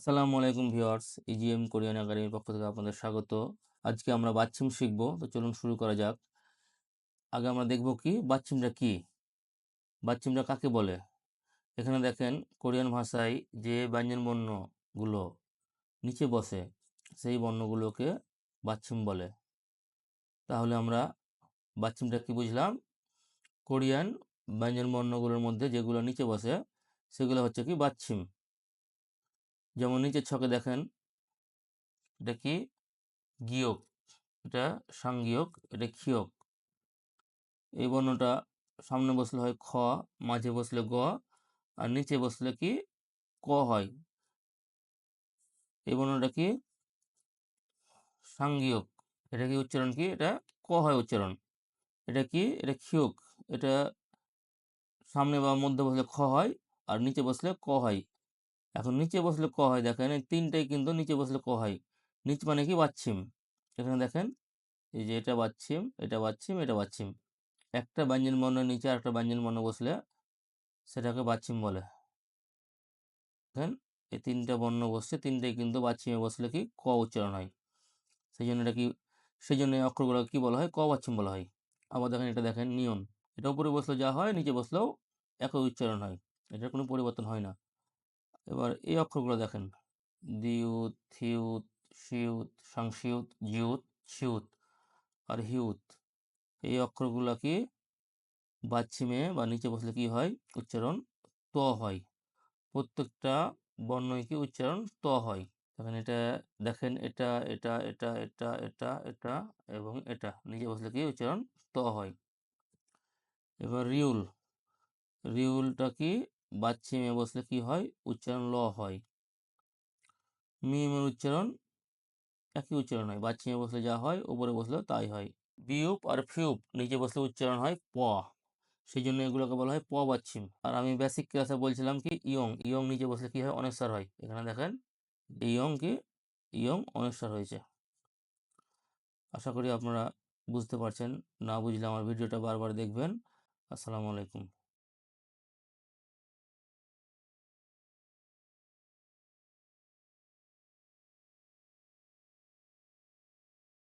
আসসালামু আলাইকুম viewers EGM Korean একাডেমির পক্ষ থেকে আপনাদের স্বাগত। আজকে আমরা বাচ্চিম শিখব, তো চলুন শুরু করা যাক। আগে আমরা দেখব কি বাচ্চিমটা কি? বাচ্চিমটা কাকে বলে? এখানে দেখেন, কোরিয়ান ভাষায় যে ব্যঞ্জন বর্ণগুলো নিচে বসে, সেই বর্ণগুলোকে বাচ্চিম বলে। তাহলে আমরা বাচ্চিমটা কি বুঝলাম? কোরিয়ান ব্যঞ্জন বর্ণগুলোর মধ্যে যেগুলো নিচে বসে, সেগুলো হচ্ছে কি বাচ্চিম। যেমন নিচের ছকে দেখেন, এটা কি? গিয়ক এটা সাংগিয়ক এটা খিয়ক এই বর্ণটা সামনে বসলে হয় খ, মাঝে বসলে গ, আর নিচে বসলে কি? ক হয়। এই বর্ণটা কি? সাংগিয়ক এটা কি উচ্চারণ কি? এটা ক হয় উচ্চারণ। এটা কি? এটা খিয়ক এটা সামনে বা মধ্যে বসলে খ হয়, আর নিচে বসলে ক হয়। এখন নিচে বসলে ক হয়? দেখেন এই তিনটাই কিন্তু নিচে বসলে ক হয়? নিচ মানে কি? বাচ্ছিম। এখানে দেখেন, এই যে এটা বাচ্ছিম এটা বাচ্ছিম এটা বাচ্ছিম। একটা ব্যঞ্জন বর্ণের নিচে আর একটা ব্যঞ্জন বর্ণ বসলে সেটাকে বাচ্ছিম বলে। দেখেন, এই তিনটা বর্ণ বসছে, তিনটাই কিন্তু বাচ্ছিমে বসলে কি? ক উচ্চারণ হয়। সেই জন্য এটা কি সেই জন্য অক্ষরগুলো কি বলা হয়? ক বাচ্ছিম বলা হয়। আবার দেখেন এটা দেখেন, নিয়ন। এটা উপরে বসলে যা হয়, নিচে বসলেও একই উচ্চারণ হয়। এটার কোনো পরিবর্তন হয় না। এবার এই অক্ষরগুলো দেখেন। দিউত, থিউত শিউত সংশিউত জিউত ছিউত আর হিউত। এই অক্ষরগুলো কি বাচ্ছিমে বা নিচে বসলে কি হয়? উচ্চারণ ত হয়। প্রত্যেকটা বর্ণই কি উচ্চারণ ত হয়। দেখেন এটা দেখেন এটা এটা এটা এটা এটা এটা এবং এটা। নিচে বসলে কি উচ্চারণ ত হয়। এবার রিউল। রিউলটা কি বাচ্চিমে বসলে কি হয়? উচ্চারণ ল হয়। মেয়ে মিমের উচ্চারণ একই উচ্চারণ হয়। বাচ্চিমে বসলে যা হয়, উপরে বসলেও তাই হয়। বিউপ আর ফিউপ নিচে বসলে উচ্চারণ হয় প। সেই জন্য এগুলোকে বলা হয় প বাচ্ছিম আর আমি বেসিক ক্লাসে বলছিলাম কি, ইয়ং। ইয়ং নিচে বসলে কি হয়? অনেশ্বর হয়। এখানে দেখেন, ইয়ং কি ইয়ং অনেশ্বর হয়েছে। আশা করি আপনারা বুঝতে পারছেন। না বুঝলে আমার ভিডিওটা বারবার দেখবেন। আসসালামু আলাইকুম।